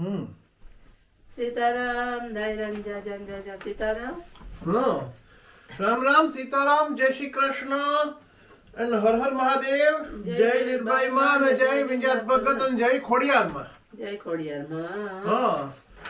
હમ સીતારામ જા જય જા સીતારામ હા રામ રામ સીતારામ જય શ્રી કૃષ્ણ એન્ડ હર હર મહાદેવ જય લીલબાઈ માં અને જય વિંજાત ભગત અને જય ખોડિયાર માં જય ખોડિયાર માં હા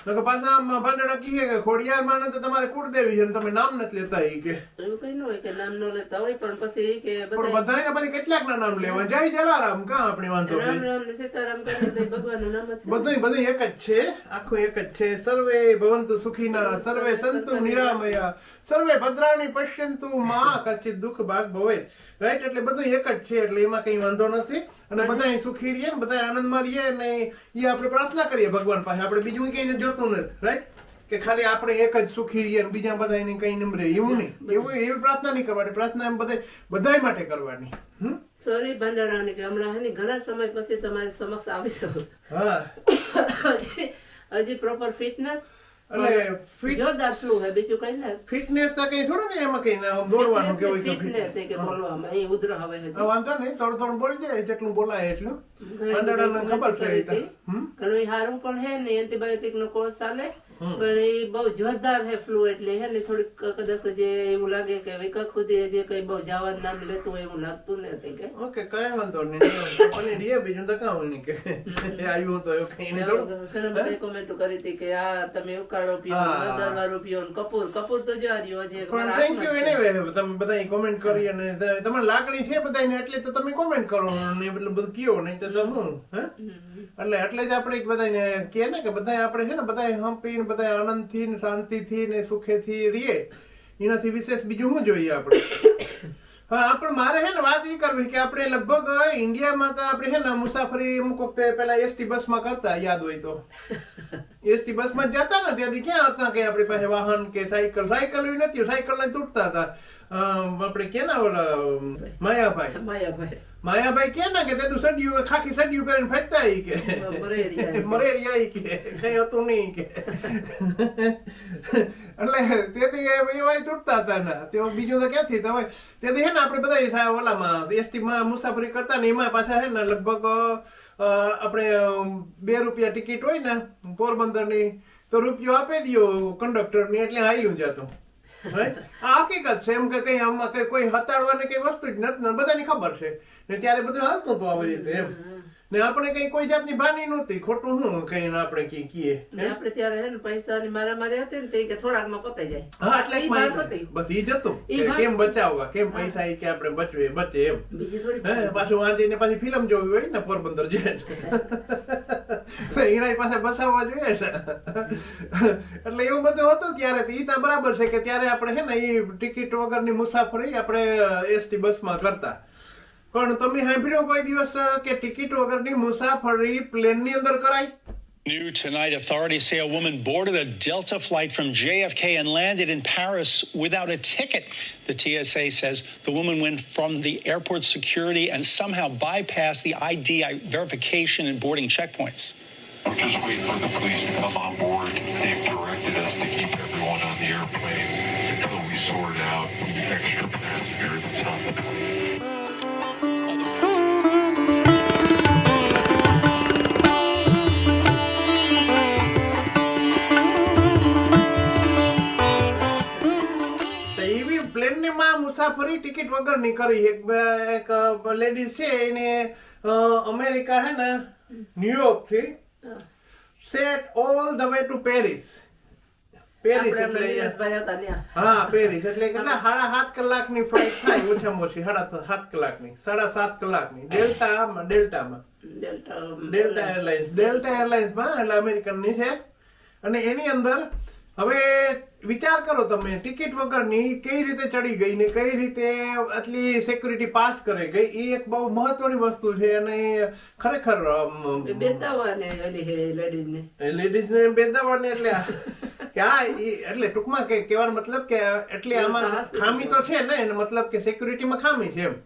નકર પાછા આમ ભાંડડા કહીએ કે ખોડિયાર માં તો તમારે કુળદેવી છે તમે નામ નથી લેતા એ કે. એવું કઈ ન હોય કે નામ ન લેતા હોય પણ પછી કે પણ બધા બધાને પછી કેટલાક ના નામ લેવા? જય જલારામ કા આપણે વાંધો રામ રામ ને સીતારામ કરે ભગવાનનું નામ જ બધું બધું એક જ છે આખું એક જ છે. સર્વે ભવંતુ સુખીના સર્વે સંતુ નિરામયા. સર્વે ભદ્રાણી પશ્યંતુ માં કચ્છિત દુઃખ ભાગ ભવે રાઈટ એટલે બધું એક જ છે એટલે એમાં કઈ વાંધો નથી. અને બધા સુખી રહીએ ને બધા આનંદમાં રહીએ અને એ આપણે પ્રાર્થના કરીએ ભગવાન પાસે. આપણે બીજું કઈ જોતું નથી રાઈટ કે ખાલી આપણે એક જ સુખી રહીએ ને બીજા બધા એને કઈ નમરે એવું નહીં. એવું એવી પ્રાર્થના નહીં કરવાની. પ્રાર્થના એમ બધા બધાય માટે કરવાની. સોરી ભાંડણાની કે હમણાં હે ઘણા સમય પછી તમારી સમક્ષ આવી શકું હા. હજી હજી પ્રોપર ફિટ નથી. એટલે જોરદાર ફ્લુ હે બીજું કઈ ના. ફિટનેસ તો કઈ થોડું ને એમાં કઈ ના બોલવાનું દોડવાનું કે હોય કે ફિટનેસ કે બોલવામાં એ ઉધર હવે હજી. વાંધો નહીં થોડું થોડું બોલી જાય જેટલું બોલાય એટલું. અંડાડાને ખબર છે? ઘણું સારું પણ હે ને એન્ટીબાયોટિક નો કોર્સ ચાલે. પણ એ બહુ જોરદાર હે ફ્લુ એટલે હે ને થોડીક કદાચ જે એવું લાગે કે વિકક સુધી જે કઈ બહુ જવાનું નામ લેતું હોય એવું લાગતું નથી કે. ઓકે કઈ વાંધો નહીં અને રહીએ બીજું તો કામ નહીં કે. એ આવ્યું તો એવું કઈ નહીં ઘણા બધા કોમેન્ટ કરી હતી કે આ તમે ઉકાળો પીઓ. હળદર પીઓ કપૂર. કપૂર તો જો આ રહ્યો છે પણ થેન્ક યુ એનીવે તમે બધા કોમેન્ટ કરી અને તમારે લાગણી છે બધાને એટલે તો તમે કોમેન્ટ કરો ને એટલે બધું કયો નહીં તો હું હે. એટલે એટલે જ આપણે બધાને કહે ને કે બધા આપણે છે ને બધા હંપીને બધા આનંદથી ને શાંતિથી ને સુખેથી રહીએ. એનાથી વિશેષ બીજું શું જોઈએ આપણે? હા આપણે મારે છે ને વાત એ કરવી કે આપણે લગભગ ઇન્ડિયામાં તો આપણે છે ને મુસાફરી અમુક વખતે પેલા એસટી બસમાં કરતા યાદ હોય તો. એસટી બસમાં માં જતા ને ત્યાંથી ક્યાં હતા કે આપણી પાસે વાહન કે સાયકલ? સાયકલ નથી સાયકલ ને તૂટતા હતા. આપણે કેના ઓલા માયાભાઈ? માયાભાઈ. માયાભાઈ કે ના કે તે તું સડિયું ખાખી સડિયું પહેરીને ફરતા ઈ કે. મરેરિયા. ઈ કે. કઈ હતું નહીં કે. એટલે તેથી એ એવાય તૂટતા હતા ના. તેઓ બીજું તો ક્યાંથી? તો હોય તેથી હે ને આપણે બધા ઓલામાં એસટી માં મુસાફરી કરતા ને એમાં પાછા હે ને લગભગ આપણે બે રૂપિયા ટિકિટ હોય ને પોરબંદરની તો રૂપિયો આપી દો કંડક્ટર ને એટલે હાલ્યું જતું? આ હકીકત છે. એમ કે કઈ આમાં કઈ કોઈ હતાડવાની કઈ વસ્તુ જ નથી ને. બધાની ખબર છે. ને ત્યારે બધું હાલતું હતું આવી રીતે એમ. ને આપણે કઈ કોઈ જાતની બાની નહોતી ખોટું શું કઈ આપણે કઈ કીએ આપણે ત્યારે હે ને પૈસાની મારામારી હતી ને તે કે થોડાકમાં પતાઈ જાય. હા એટલે ઈ વાત. હતી. બસ ઈ જ હતું. કેમ બચાવવા કેમ પૈસા ઈ કે આપણે બચવે બચે એમ. બીજી થોડી હે પાછું વાંચીને પાછી ફિલ્મ જોવી હોય ને પોરબંદર જેટ એના પાસે બસાવવા જોઈએ ને. એટલે એવું બધું હતું ત્યારે એ તો બરાબર છે કે ત્યારે આપણે છે ને એ ટિકિટ વગરની મુસાફરી આપણે એસટી બસમાં કરતા. પણ તમે સાંભળ્યો કોઈ દિવસ કે ટિકિટ વગરની મુસાફરી પ્લેનની અંદર કરાય New tonight, authorities say a woman boarded a Delta flight from JFK and landed in Paris without a ticket. The TSA says the woman went from the airport security and somehow bypassed the ID verification and boarding checkpoints. We're just waiting for the police to come on board. They've મુસાફરી ticket વગરની કરી એક એક ladies છે એને America હે ને ન્યુયોર્કથી set all the way to Paris Paris એટલે. હા પેરિસ એટલે કેટલા? સાડા સાત કલાકની ફ્લાઇટ થાય ઓછામાં ઓછી. સાડા સાત કલાકની. સાડા સાત કલાકની. Delta ડેલ્ટામાં. Delta Delta airlines. Delta એરલાઇન્સમાં એટલે અમેરિકનની છે. અને એની અંદર હવે વિચાર કરો તમે ટિકિટ વગરની કઈ રીતે ચડી ગઈ ને કઈ રીતે આટલી સિક્યુરિટી પાસ કરે ગઈ એ એક બહુ મહત્વની વસ્તુ છે અને ખરેખર લેડીઝને. લેડીઝ ને બેદાવાની એટલે કે આ ઈ- એટલે ટૂંકમાં કે કહેવાનો મતલબ કે એટલી આમાં ખામી તો છે ને મતલબ કે સિક્યુરિટીમાં ખામી છે એમ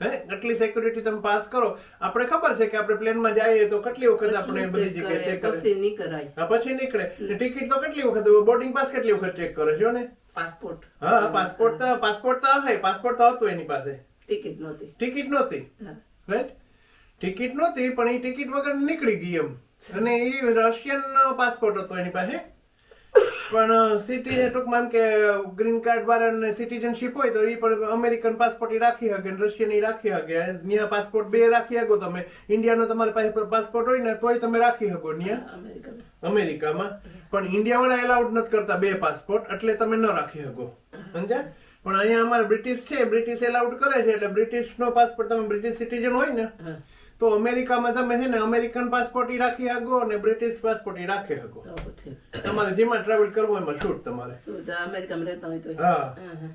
હે? કેટલી સિક્યુરિટી તમે પાસ કરો? આપણે ખબર છે કે આપણે પ્લેનમાં જઈએ તો કેટલી વખત આપણે બધી જગ્યાએ ચેક કરે પછી નહીં કરાય. હા પછી નીકળે. ટિકિટ તો કેટલી વખત બોર્ડિંગ પાસ કેટલી વખત ચેક કરે? છે ને. પાસપોર્ટ હા પાસપોર્ટ તો પાસપોર્ટ તો હે પાસપોર્ટ તો હતો એની પાસે. ટિકિટ નહોતી. ટિકિટ નહોતી. રાઈટ ટિકિટ નહોતી પણ એ ટિકિટ વગર નીકળી ગઈ એમ. અને એ રશિયન પાસપોર્ટ હતો એની પાસે. પણ સિટી ટૂંકમાં એમ કે ગ્રીન કાર્ડ વાળાને સિટીઝનશીપ હોય તો એ પણ અમેરિકન પાસપોર્ટ એ રાખી શકે રશિયન એ રાખી શકે. ત્યાં પાસપોર્ટ બે રાખી શકો તમે. ઇન્ડિયાનો તમારી પાસે પાસપોર્ટ હોય ને તોય તમે રાખી શકો ત્યાં અમેરિકામાં પણ ઇન્ડિયા વાળા એલાઉડ નથી કરતા બે પાસપોર્ટ એટલે તમે ન રાખી શકો. સમજ્યા? પણ અહીંયા અમારે બ્રિટિશ છે બ્રિટિશ એલાઉડ કરે છે એટલે બ્રિટિશ નો પાસપોર્ટ તમે બ્રિટિશ સિટીઝન હોય ને તો અમેરિકામાં તમે છે ને અમેરિકન પાસપોર્ટ રાખી શકો અને બ્રિટિશ પાસપોર્ટ રાખી શકો તમારે જેમાં ટ્રાવેલ કરવું એમાં છૂટ તમારે. અમેરિકામાં રહેતા હોય તો હા. હા, હા.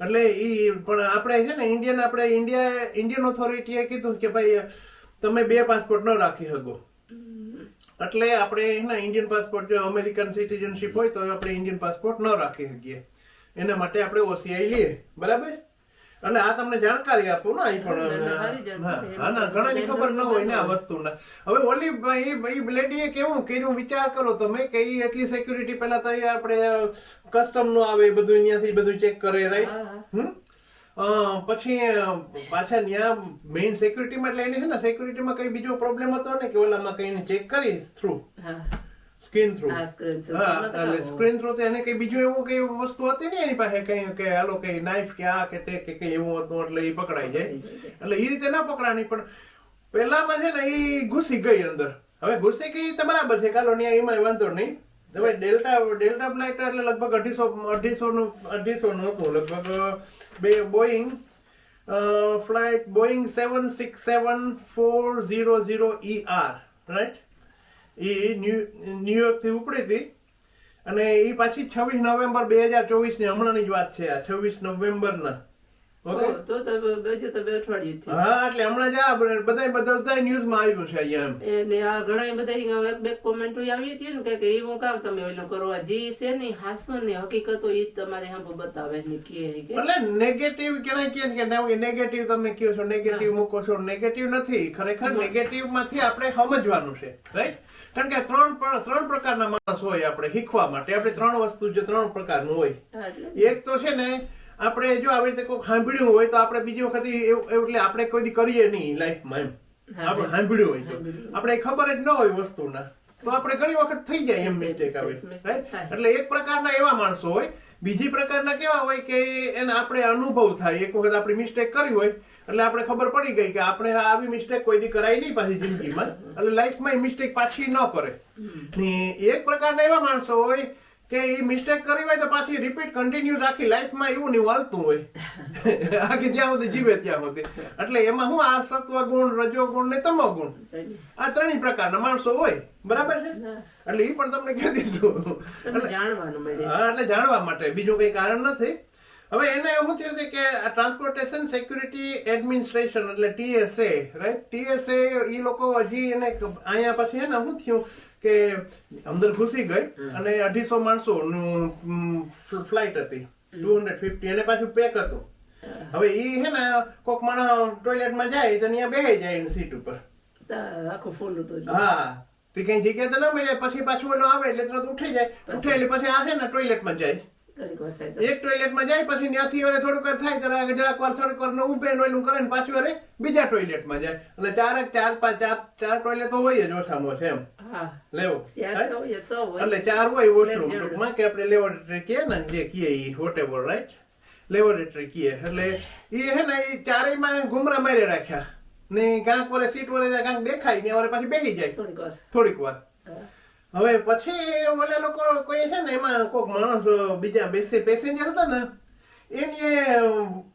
એટલે ઈ પણ આપણે છે ને ઇન્ડિયન આપણે ઇન્ડિયા ઇન્ડિયન ઓથોરિટીએ કીધું કે ભાઈ તમે બે પાસપોર્ટ ન રાખી શકો એટલે આપણે એના ઇન્ડિયન પાસપોર્ટ જો અમેરિકન સિટીઝનશીપ હોય તો આપણે ઇન્ડિયન પાસપોર્ટ ન રાખી શકીએ. એના માટે આપણે ઓસીઆઈ લઈએ. બરાબર? એટલે આ તમને જાણકારી આપું ને ના, ના, પણ હા ના ઘણાની ખબર ન હોય ને આ વસ્તુના. હવે ઓલી એ લેડીએ કેવું કર્યું? વિચાર કરો તમે કે એ એટલી સિક્યુરિટી પહેલા તો આપણે કસ્ટમનું આવે બધું અહીંયાથી બધું ચેક કરે રાઈટ. હમ? પછી પાછા ત્યાં મેઇન સિક્યુરિટીમાં એટલે એને છે ને સિક્યુરિટીમાં કઈ બીજો પ્રોબ્લેમ હતો ને કે ઓલામાં કઈ ચેક કરી થ્રુ હા સ્કિન થ્રુ હા, એટલે સ્ક્રીન થ્રુ તો એને કઈ બીજું એવું કઈ વસ્તુ હતી ને એની પાસે કઈ કે હાલો કઈ નાઈફ કે આ કે તે કે કઈ એવું હતું એટલે એ પકડાઈ જાય. એટલે એ રીતે ના પકડાણી પણ પહેલામાં છે ને એ ઘૂસી ગઈ અંદર. હવે ઘૂસી ગઈ તો બરાબર છે કાલો ન્યા એમાં વાંધો નહીં. તમે ડેલ્ટા ડેલ્ટા ફ્લાઇટ એટલે લગભગ અઢીસો અઢીસો નું અઢીસો નું હતું લગભગ બે Boeing flight Boeing seven six seven four zero zero E R right એ ન્યુ ન્યુયોર્કથી ઉપડી હતી અને એ પાછી છવ્વીસ નવેમ્બર બે હજાર ચોવીસની હમણાંની જ વાત છે આ છવ્વીસ નવેમ્બર ના ઓકે ઓહ, તો તો બે- બે છે તો બે અઠવાડિયું જ થયું. હા એટલે હમણાં જ આ બધા બધા ન્યૂઝમાં આવ્યું છે અહીંયા એમ. આ ઘણા બધા બે કોમેન્ટો આવી હતી ને કે કે એવું કામ તમે ઓલું કરો. જે છે ને હાસો ને હકીકતો ઈ તમારે હાંભો બતાવે ને કે કે એટલે નેગેટિવ કેનાય કહે કે નેગેટિવ તમે કહો છો નેગેટિવ મૂકો છો. નેગેટિવ નથી. ખરેખર નેગેટિવમાંથી આપણે સમજવાનું છે. રાઈટ કારણ કે ત્રણ ત્રણ પ્રકારના માણસ હોય આપણે શીખવા માટે. આપણે ત્રણ વસ્તુ જે ત્રણ પ્રકારનું હોય. એક તો છે ને આપણે જો આવી રીતે કોઈ સાંભળ્યું હોય તો આપણે બીજી વખત એટલે આપણે કોઈ કરીએ નહીં લાઈફમાં એમ. આપણે સાંભળ્યું હોય તો. આપણે ખબર જ ન હોય વસ્તુના. તો આપણે ઘણી વખત થઈ જાય એમ મિસ્ટેક આવે. રાઈટ એટલે એક પ્રકારના એવા માણસો હોય. બીજી પ્રકારના કેવા હોય કે એને આપણે અનુભવ થાય. એક વખત આપણી મિસ્ટેક કરી હોય એટલે આપણે ખબર પડી ગઈ કે આપણે આવી મિસ્ટેક કોઈ દી કરાય નહીં પાછી જિંદગીમાં. એટલે લાઈફમાં એ મિસ્ટેક પાછી ન કરે. ને એક પ્રકારના એવા માણસો હોય કે એ મિસ્ટેક કરી હોય તો પાછી રિપીટ કન્ટિન્યુઅસ આખી લાઈફમાં એવું ને હોય. આખી જ્યાં સુધી જીવે ત્યાં સુધી. એટલે એમાં હું આ સત્વ ગુણ રજો ગુણ ને તમો ગુણ? આ ત્રણેય પ્રકારના માણસો હોય. બરાબર છે? એટલે એ પણ તમને કહી દીધું. હા એટલે જાણવા માટે. બીજું કઈ કારણ નથી. હવે એને એવું થયું છે કે ટ્રાન્સપોર્ટેશન સિક્યુરિટી એડમિનિસ્ટ્રેશન એટલે ટીએસએ રાઈટ ટીએસએ ઈ લોકો હજી એને અહીંયા પછી એને શું થયું? કે અંદર ઘૂસી ગઈ અને અઢીસો માણસો નું ફ્લાઇટ હતી. ટુ હંડ્રેડ ફિફ્ટી અને પાછું પેક હતું. હવે ઈ હે ને કોક માણસ ટોયલેટમાં જાય તો ત્યાં બેહી જાય એની સીટ ઉપર. આખું ફૂલ હતું હા. તે કઈ જગ્યા તો ના મળે પછી પાછું ઓલો આવે એટલે તરત ઉઠી જાય. ઉઠે એટલે પછી આ છે ને ટોયલેટમાં જાય. એક ટોયલેટમાં જાય પછી ત્યાંથી વરે થોડુંક વાર થાય ત્યારે જરાક વાર થોડીક વાર ને ઊભે ને ઓલું કરે ને પાછું વરે બીજા ટોયલેટમાં જાય. એટલે ચાર ચાર પાંચ ચાર ચાર ટોયલેટ હોય જ ઓછામાં છે એમ. હા. લેવો. એટલે ચાર હોય વોશરૂમ જરૂર. ટૂંકમાં કે આપણે લેબોરેટરી કહીએ ને જે કીએ એ વોટેવર રાઈટ લેબોરેટરી કીએ. એટલે એ હે ને ઈ ચારેયમાં ગુમરા મારી રાખ્યા. ને કાંક વરે સીટ વરે કાંક દેખાય ને વરે પાછી બેસી જાય. થોડીક વાર. થોડીક વાર. હવે પછી ઓલા લોકો કોઈ છે ને એમાં કોઈક માણસ બીજા બેસે પેસેન્જર હતા ને એની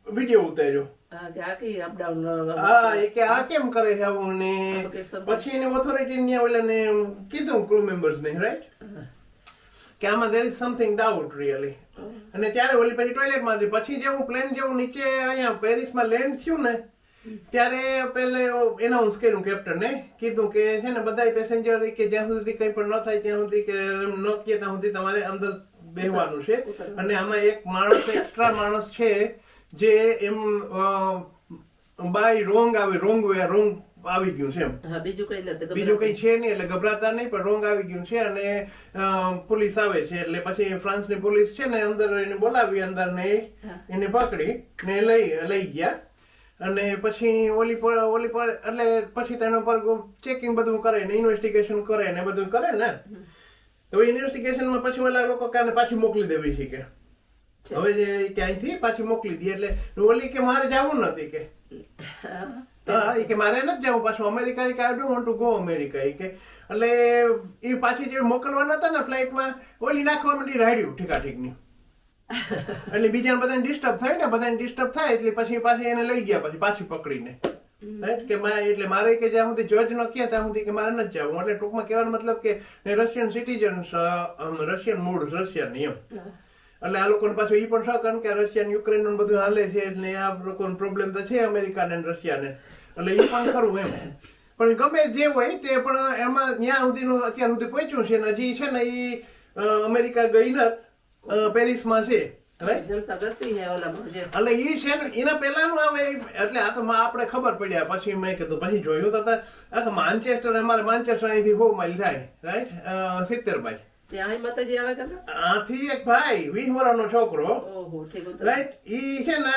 વીડિયો ઉતાર્યો. હા, એ કે આ કેમ કરે છે આવું ને પછી એને ઓથોરિટી ને ઓલાને કીધું ક્રૂ મેમ્બર્સ ને રાઈટ કે આમાં there is something doubt really અને ત્યારે ઓલી પછી ટોયલેટમાં હતી પછી જેવું પ્લેન જેવું નીચે અહીંયા પેરિસમાં લેન્ડ થયું ને ત્યારે પેલે એનાઉન્સ કર્યું કેપ્ટને કીધું કે છે ને બધા પેસેન્જર કે જ્યાં સુધી કંઈ પણ ન થાય ત્યાં સુધી કે ન કહે ત્યાં સુધી તમારે અંદર બેહવાનું છે. અને આમાં એક માણસ એક્સ્ટ્રા માણસ છે જે એમ બાય રોંગ આવે રોંગ વે રોંગ આવી ગયું છે એમ. બીજું કઈ બીજું કઈ છે નહીં એટલે ગભરાતા નહીં પણ રોંગ આવી ગયું છે અને પોલીસ આવે છે. એટલે પછી ફ્રાન્સની પોલીસ છે ને અંદર એને બોલાવી અંદર ને એને પકડી ને લઈ લઈ ગયા. અને પછી ઓલી પર ઓલી પર એટલે પછી તેના પર ચેકિંગ બધું કરે ને ઇન્વેસ્ટિગેશન કરે ને બધું કરે ને. તો ઇન્વેસ્ટિગેશનમાં પછી ઓલા લોકો કાને પાછી મોકલી દેવી છે કે. હવે જે ક્યાંયથી પાછી મોકલી દઈએ એટલે ઓલી કે મારે જવું નથી કે. હા કે મારે નથી જવું પાછું અમેરિકા કે I don't want to go America કે. એટલે એ પાછી જે મોકલવાના હતા ને ફ્લાઇટમાં ઓલી નાખવા માંડી રાડ્યું ઠીકા ઠીકની એટલે બીજાને બધાને ડિસ્ટર્બ થાય ને બધાને ડિસ્ટર્બ થાય એટલે પછી પાછી એને લઈ ગયા પછી પાછી પકડીને. રાઈટ કે મા- એટલે મારે કે જ્યાં સુધી જજ ન કહે ત્યાં સુધી કે મારે નથી જવું. એટલે ટૂંકમાં કહેવાનો મતલબ કે રશિયન સિટીઝન્સ રશિયન મૂળ રશિયન એમ. એટલે આ લોકોને પાછું એ પણ શક કારણ કે રશિયન યુક્રેનનું બધું હાલે છે એટલે આ લોકોને પ્રોબ્લેમ તો છે અમેરિકા ને રશિયાને એટલે એ પણ ખરું એમ. પણ ગમે જે હોય તે પણ એમાં ત્યાં સુધીનું અત્યાર સુધી પહોંચ્યું છે ને હજી છે ને એ અમેરિકા ગઈ નથી. પેરિસમાં છે એટલે ઈ છે ને એના પહેલાનું આવે એટલે આ તો આપણે ખબર પડ્યા પછી મેં કીધું પછી જોયું તો આખા માન્ચેસ્ટર અમારે માન્ચેસ્ટર અહીંથી હો માઇલ થાય રાઈટ સિત્તેર આથી એક ભાઈ વીસ વર્ષનો છોકરો. રાઈટ ઈ છે ને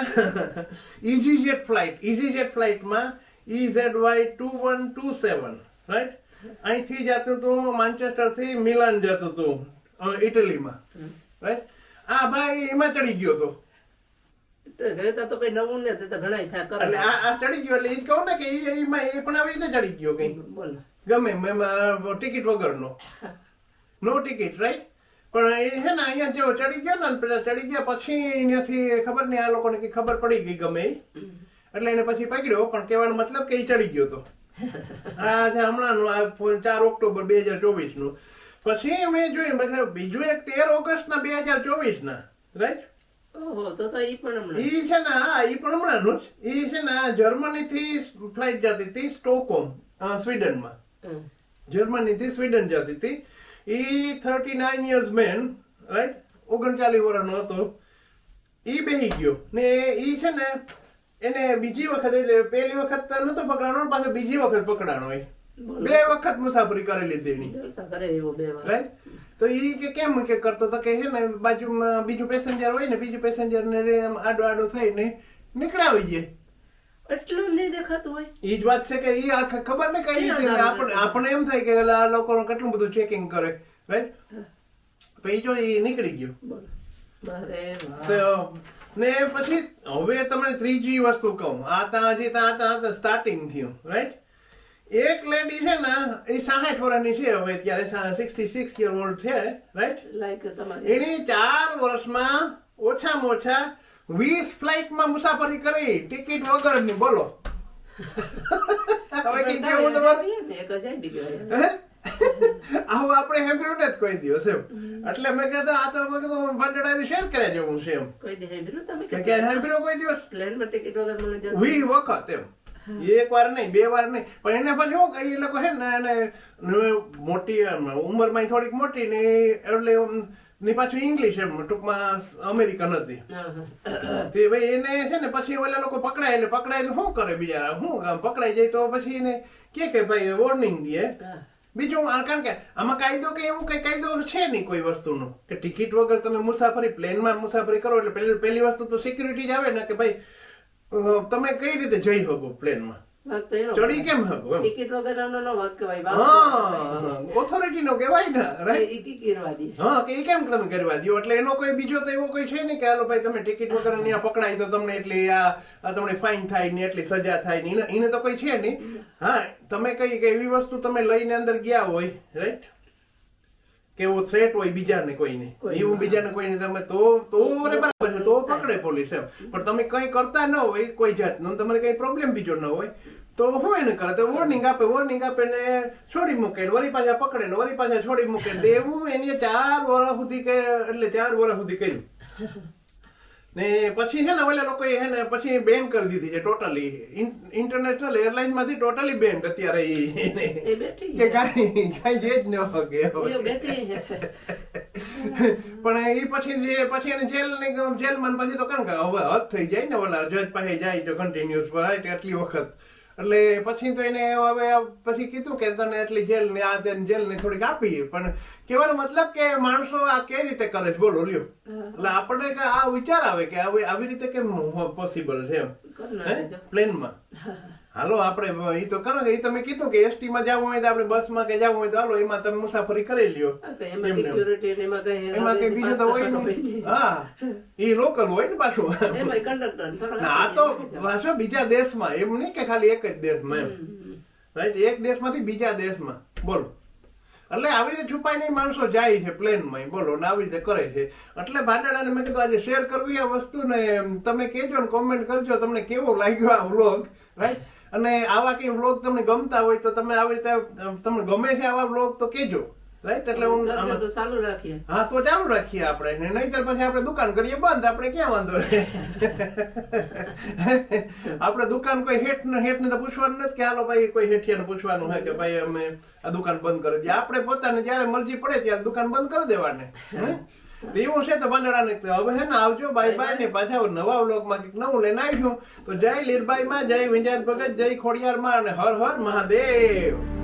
જેટ ફ્લાઇટ જેટ ફ્લાઇટમાં E Z Y two one two seven right અહીંથી જતું હતું માન્ચેસ્ટરથી મિલાન જતું હતું ઇટલીમાં રાઈટ આ ભાઈ એમાં ચડી ગયો તો. જોઈતા તો કઈ નવું ને તો ઘણા થાય કરે એટલે આ આ ચડી ગયો એટલે એ કહું ને કે એ એમાં એ પણ આવી રીતે ચડી ગયો કઈ બોલો ગમે એમ ટિકિટ વગરનો. નો ટિકિટ રાઈટ પણ એ છે ને અહીંયા જેવો ચડી ગયો ને પેલા ચડી ગયા પછી અહીંયાથી ખબર નહીં આ લોકોને કે ખબર પડી ગઈ ગમે. એટલે એને પછી પકડ્યો પણ કહેવાનો મતલબ કે એ ચડી ગયો તો. આ છે હમણાંનું આ ચાર ઓક્ટોબર બે હજાર ચોવીસનું પછી મેં જોયું મતલબ બીજું એક તેર ઓગસ્ટ ના બે હજાર ચોવીસ ના રાઈટ ઓહો તો તો ઈ પણ હમણાં. ઈ છે ને હા ઈ પણ હમણાંનું જ. ઈ છે ને જર્મની થી ફ્લાઇટ જતી હતી સ્ટોકહોમ સ્વીડનમાં. જર્મની થી સ્વીડન જતી હતી. ઈ thirty nine years man right ઓગણચાલીસ વર્ષનો હતો. ઈ બેહી ગયો. ને ઈ છે ને એને બીજી વખત એટલે પહેલી વખત નતો પકડાણો પાછો બીજી વખત પકડાણો એ બોલો. બે વખત મુસાફરી કરેલી રાઈટ તો એ કે કેમ કે કરતો તો કે હે ને બાજુમાં બીજું પેસેન્જર હોય ને બીજું પેસેન્જર ને આડો આડો થઈને નીકળાવી જાય એટલું નહીં દેખાતું હોય. એ જ વાત છે કે એ આખા ખબર ને કઈ રીતે આપણે આપણે એમ થાય કે આ લોકો કેટલું બધું ચેકિંગ કરે. રાઈટ પછી જો એ નીકળી ગયું. તો ને પછી હવે તમને ત્રીજી વસ્તુ કહું. આ તા હજી તા તા સ્ટાર્ટિંગ થયું. રાઈટ એક લેડી છે ને એ સાહીઠ વર્ષની છે હવે અત્યારે સિક્સટી સિક્સ યર ઓલ્ડ છે રાઈટ લાઈક એની ચાર વર્ષમાં ઓછામાં ઓછા વીસ ફ્લાઇટમાં મુસાફરી કરી ટિકિટ વગરની બોલો. હવે આવી આપણે સાંભળ્યું ને જ કોઈ દિવસ એમ. એટલે મેં કહેતા આ તો મેં કીધું ભંડડાની શેર કર્યા જેવું છે એમ. કોઈ દી તમે કે ક્યારે કોઈ દિવસ? પ્લેનમાં ટિકિટ વગર મને વી વખત એમ. એક વાર નહીં બે વાર નહીં. પણ એને પછી શું એ લોકો છે ને એને મોટી ઉંમરમાં થોડીક મોટી ને એટલે ની પાછું ઇંગ્લિશ એમ ટૂંકમાં અમેરિકન હતી. તે ભાઈ એને છે ને પછી ઓલા લોકો પકડાય એટલે પકડાય એટલે શું કરે બિચારા? શું પકડાઈ જાય તો પછી એને કે કે ભાઈ વોર્નિંગ દે. બીજું કારણ કે આમાં કાયદો કે એવું કઈ કાયદો છે નહીં કોઈ વસ્તુનો? કે ટિકિટ વગર તમે મુસાફરી પ્લેનમાં મુસાફરી કરો એટલે પહેલી પહેલી વસ્તુ તો સિક્યુરિટી જ આવે ને કે ભાઈ તમે કઈ રીતે જઈ શકો પ્લેનમાં? ચડી કેમ એમ? ટિકિટ વગરનો નો વાંક કહેવાય. હા ઓથોરિટી નો કહેવાય ને રાઈટ ઈ કરવા દે. હા કે ઈ કેમ તમે કરવા દો એટલે એનો કોઈ બીજો તો એવો કોઈ છે ને કે હાલો ભાઈ તમે ટિકિટ વગર ત્યાં પકડાય તો તમને એટલી આ તમને ફાઇન થાય ને એટલી સજા થાય ને. એને- એને તો કોઈ છે નહીં. હા તમે કઈ કે એવી વસ્તુ તમે લઈને અંદર ગયા હોય રાઈટ કે એવો થ્રેટ હોય બીજાને કોઈને. એવું બીજાને કોઈને તમે તો તો બરાબર છે તો પકડે પોલીસ એમ. પણ તમે કઈ કરતા ન હોય કોઈ જાતનો તમારે કઈ પ્રોબ્લેમ બીજો ન હોય તો હું એને કરે તો વોર્નિંગ આપે વોર્નિંગ આપે ને છોડી મૂકે વળી પાછા પકડે ને વળી પાછા છોડી મૂકે દેવું એને ચાર વર્ષ સુધી કે એટલે ચાર વર્ષ સુધી કર્યું. ને પછી છે ને ઓલા લોકોએ છે ને પછી બેન કરી દીધી છે ટોટલી ઇન્ટરનેશનલ એરલાઇનમાંથી ટોટલી બેન અત્યારે એ બેઠી કે. કાંઈ કાંઈ જે જ ન છે. પણ એ પછી જે પછી એને જેલ ને જેલમાં મન પછી તો કારણ કે હવે હદ થઈ જાય ને ઓલા જજ પાસે જાય તો કન્ટિન્યુઅસ પર એટલી વખત. એટલે પછી તો એને હવે પછી કીધું કે તને એટલી જેલ ને આ તે જેલ ને થોડીક આપી. પણ કહેવાનો મતલબ કે માણસો આ કઈ રીતે કરે છે? બોલો લ્યો. એટલે આપણને કે આ વિચાર આવે કે આવી રીતે કેમ પોસિબલ છે એમ. પ્લેનમાં. હાલો આપણે એ તો કરો કે એ તમે કીધું કે એસટી માં જવું હોય તો આપણે બસમાં કે જવું હોય તો હાલો એમાં તમે મુસાફરી કરી લ્યો. એમાં કઈ બીજું તો હોય નહીં. હા એ લોકલ હોય ને પાછું. ના આ તો પાછો બીજા દેશમાં એમ નહીં કે ખાલી એક જ દેશમાં એમ. રાઈટ એક દેશમાંથી બીજા દેશમાં. બોલો. એટલે આવી રીતે છુપાઈ નહીં માણસો જાય છે પ્લેનમાં બોલો ને આવી રીતે કરે છે. એટલે ભાંડાડાને મેં કીધું આજે શેર કરવી આ વસ્તુ ને તમે કહેજો ને કોમેન્ટ કરજો તમને કેવો લાગ્યો આ વ્લોગ રાઈટ અને આવા કઈ વ્લોગ તમને ગમતા હોય તો તમે આવી રીતે તમને ગમે છે આવા વ્લોગ તો કેજો રાઈટ એટલે હું તો ચાલુ રાખીએ. હા તો ચાલુ રાખીએ આપણે. ને નહીતર પછી આપણે દુકાન કરીએ બંધ. આપણે ક્યાં વાંધો રહે આપણે દુકાન કોઈ હેઠ ને હેઠ ને તો પૂછવાનું નથી કે હાલો ભાઈ કોઈ હેઠિયાને પૂછવાનું હોય કે ભાઈ અમે આ દુકાન બંધ કરી દઈએ. આપણે પોતાને જ્યારે મરજી પડે ત્યારે દુકાન બંધ કરી દેવાને. હે? એવું છે તો તો હવે હે ને આવજો, બાય બાય ને પાછા નવા વ્લોગમાં કંઈક નવું લઈને આવીશું. તો જય લીરબાઈ માં જય વિંજાત ભગત, જય ખોડિયાર માં અને હર હર મહાદેવ.